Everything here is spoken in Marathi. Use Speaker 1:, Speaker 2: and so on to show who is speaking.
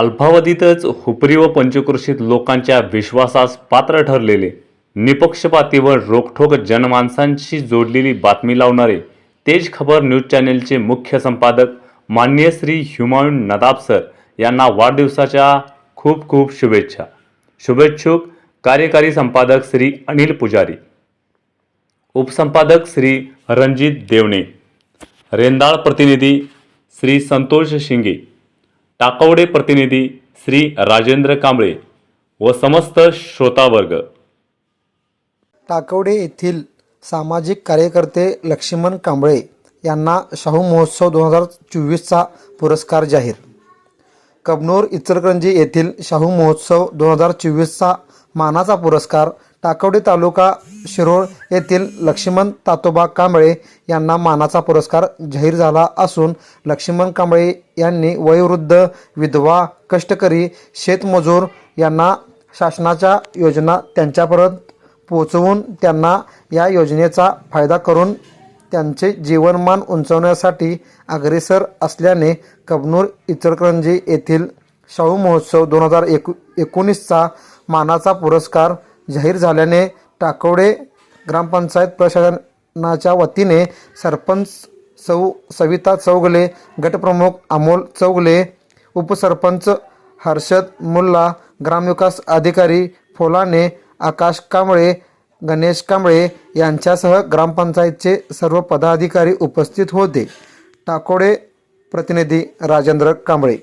Speaker 1: अल्पावधीतच हुपरी व पंचक्रोशीत लोकांच्या विश्वासास पात्र ठरलेले निपक्षपाती व रोखठोक जनमानसांशी जोडलेली बातमी लावणारे तेज खबर न्यूज चॅनेलचे मुख्य संपादक माननीय श्री हुमायून नदाब सर यांना वाढदिवसाच्या खूप खूप शुभेच्छा. शुभेच्छुक कार्यकारी संपादक श्री अनिल पुजारी. उपसंपादक श्री रणजित देवणे. रेंदाळ प्रतिनिधी श्री संतोष शिंगे. टाकवडे प्रतिनिधी श्री राजेंद्र कांबळे व समस्त श्रोतावर्ग.
Speaker 2: टाकवडे येथील सामाजिक कार्यकर्ते लक्ष्मण कांबळे यांना शाहू महोत्सव दोन हजार चोवीसचा पुरस्कार जाहीर. कबनूर इचलकरंजी येथील शाहू महोत्सव दोन हजार चोवीसचा मानाचा पुरस्कार टाकवडे तालुका शिरोळ येथील लक्ष्मण तातोबा कांबळे यांना मानाचा पुरस्कार जाहीर झाला असून लक्ष्मण कांबळे यांनी वयोवृद्ध विधवा कष्टकरी शेतमजूर यांना शासनाच्या योजना त्यांच्यापर्यंत पोचवून त्यांना या योजनेचा फायदा करून त्यांचे जीवनमान उंचावण्यासाठी अग्रेसर असल्याने कबनूर इचलकरंजी येथील शाहू महोत्सव दोन हजार एकू एकोणीसचा मानाचा पुरस्कार जाहीर झाल्याने टाकवडे ग्रामपंचायत प्रशासनाच्या वतीने सरपंच सौ सविता चौगले गटप्रमुख अमोल चौगले उपसरपंच हर्षद मुल्ला ग्रामविकास अधिकारी फोलाने आकाश कांबळे गणेश कांबळे यांच्यासह ग्रामपंचायतचे सर्व पदाधिकारी उपस्थित होते. टाकोडे प्रतिनिधी राजेंद्र कांबळे.